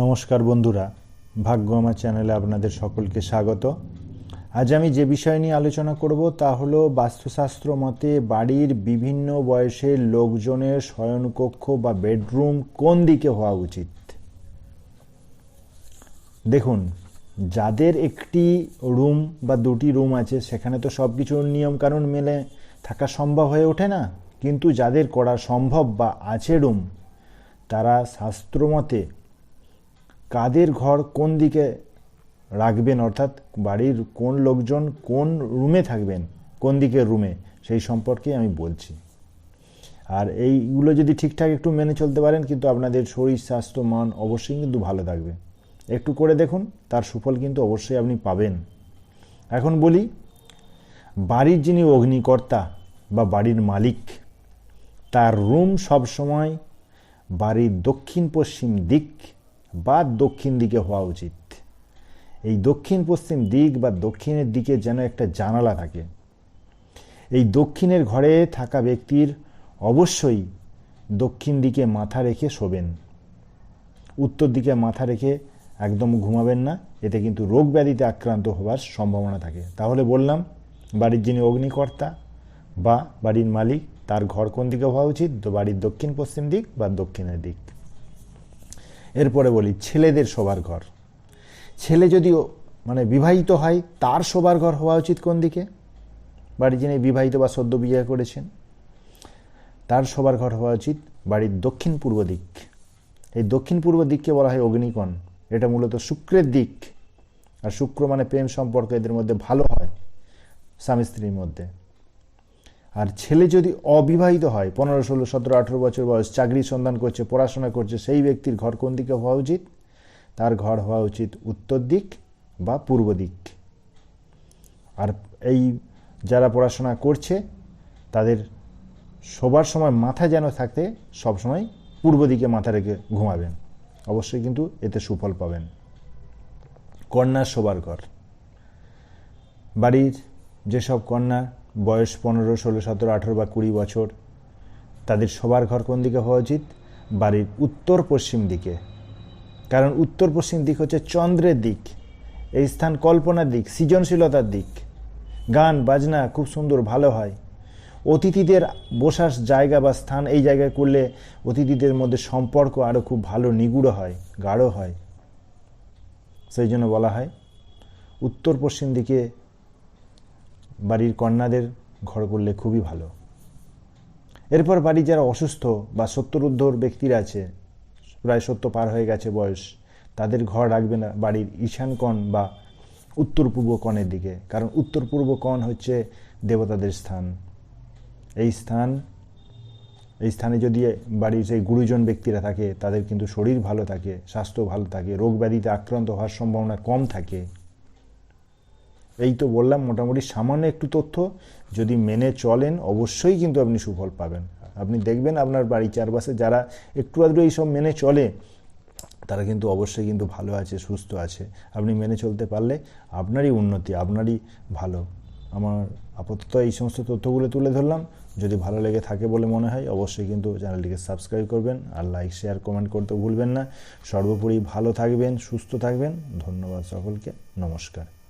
নমস্কার বন্ধুরা ভাগ্য আমার চ্যানেলে আপনাদের সকলকে স্বাগত। আজ আমি যে বিষয় নিয়ে আলোচনা করব তা হলো বাস্তুশাস্ত্র মতে বাড়ির বিভিন্ন বয়সের লোকজনের শয়নকক্ষ বা বেডরুম কোন দিকে হওয়া উচিত? দেখুন, যাদের একটি রুম বা দুটি রুম আছে, সেখানে তো সব কিছুর নিয়মকানুন মেলে, থাকা সম্ভব হয়ে ওঠে না। কিন্তু যাদের করা সম্ভব বা আছে রুম, তারা শাস্ত্রমতে কাদের ঘর কোন দিকে রাখবেন? অর্থাৎ বাড়ির কোন লোকজন কোন রুমে থাকবেন? কোন দিকের রুমে? সেই সম্পর্কে আমি বলছি। আর এইগুলো যদি ঠিকঠাক একটু মেনে চলতে পারেন, কিন্তু আপনাদের শরীর, স্বাস্থ্য, মান অবশ্যই কিন্তু ভালো থাকবে। একটু করে দেখুন, তার সুফল কিন্তু অবশ্যই আপনি পাবেন। এখন বলি, বাড়ির যিনি অগ্নিকর্তা বা বাড়ির মালিক, তার রুম সবসময় বাড়ির দক্ষিণ পশ্চিম দিক বা দক্ষিণ দিকে হওয়া উচিত। এই দক্ষিণ, পশ্চিম দিক বা দক্ষিণের দিকে যেন একটা জানালা থাকে। এই দক্ষিণের ঘরে থাকা ব্যক্তির অবশ্যই দক্ষিণ দিকে মাথা রেখে শোবেন। উত্তর দিকে মাথা রেখে একদম ঘুমাবেন না। এতে কিন্তু রোগ ব্যাধিতে আক্রান্ত হওয়ার সম্ভাবনা থাকে। তাহলে বললাম, বাড়ির যিনি অগ্নিকর্তা বা বাড়ির মালিক, তার ঘর কোন দিকে হওয়া উচিত? বাড়ির দক্ষিণ, পশ্চিম দিক বা দক্ষিণের দিক। এরপরে বলি, ছেলেদের শোবার ঘর। ছেলে যদি মানে বিবাহিত হয়, তার শোবার ঘর হওয়া উচিত কোন দিকে? বাড়ি যিনি বিবাহিত বা সদ্য বিয়ে করেছেন, তার শোবার ঘর হওয়া উচিত বাড়ির দক্ষিণ পূর্ব দিক। এই দক্ষিণ পূর্ব দিককে বলা হয় অগ্নিকণ। এটা মূলত শুক্রের দিক। আর শুক্র মানে প্রেম সম্পর্ক এদের মধ্যে ভালো হয় স্বামী স্ত্রীর মধ্যে। আর ছেলে যদি অবিবাহিত হয়, পনেরো, ষোলো, সতেরো, আঠেরো বছর বয়স চাকরির সন্ধান করছে, পড়াশোনা করছে, সেই ব্যক্তির ঘর কোন দিকে হওয়া উচিত? তার ঘর হওয়া উচিত উত্তর দিক বা পূর্ব দিক। আর এই যারা পড়াশোনা করছে, তাদের শোবার সময় মাথা যেন থাকতে সবসময় পূর্ব দিকে মাথা রেখে ঘুমাবেন। অবশ্যই কিন্তু এতে সুফল পাবেন। কন্যার শোবার ঘর। বাড়ির যেসব কন্যা বয়স পনেরো, ষোলো, সতেরো, আঠেরো বা কুড়ি বছর, তাদের সবার ঘর কোন দিকে হওয়া উচিত? বাড়ির উত্তর পশ্চিম দিকে। কারণ উত্তর পশ্চিম দিক হচ্ছে চন্দ্রের দিক, এই স্থান কল্পনার দিক, সৃজনশীলতার দিক। গান, বাজনা খুব সুন্দর, ভালো হয়। অতিথিদের বসার জায়গা বা স্থান এই জায়গায় করলে অতিথিদের মধ্যে সম্পর্ক আরও খুব ভালো, নিগুড় হয়, গাঢ় হয়। সেই জন্য বলা হয়, উত্তর পশ্চিম দিকে বাড়ির কন্যাদের ঘর করলে খুবই ভালো। এরপর বাড়ির যারা অসুস্থ বা সত্তরুদ্ধর ব্যক্তিরা আছে, প্রায় সত্য পার হয়ে গেছে বয়স, তাদের ঘর রাখবে না বাড়ির ঈশান কণ বা উত্তর পূর্ব কণের দিকে, কারণ উত্তর পূর্ব কণ হচ্ছে দেবতাদের স্থান। এই স্থান, এই স্থানে যদি বাড়ির সেই গুরুজন ব্যক্তিরা থাকে, তাদের কিন্তু শরীর ভালো থাকে, স্বাস্থ্য ভালো থাকে, রোগ ব্যাধিতে আক্রান্ত হওয়ার সম্ভাবনা কম থাকে। এই তো বললাম, মোটামুটি সামান্য একটু তথ্য। যদি মেনে চলেন, অবশ্যই কিন্তু আপনি সুফল পাবেন। আপনি দেখবেন আপনার বাড়ির চারপাশে যারা একটু আধটু এইসব মেনে চলে, তারা কিন্তু অবশ্যই কিন্তু ভালো আছে, সুস্থ আছে। আপনি মেনে চলতে পারলে আপনারই উন্নতি, আপনারই ভালো। আমার আপাতত এই সমস্ত তথ্যগুলো তুলে ধরলাম। যদি ভালো লেগে থাকে বলে মনে হয়, অবশ্যই কিন্তু চ্যানেলটিকে সাবস্ক্রাইব করবেন আর লাইক, শেয়ার, কমেন্ট করতে ভুলবেন না। সর্বোপরি ভালো থাকবেন, সুস্থ থাকবেন। ধন্যবাদ সকলকে। নমস্কার।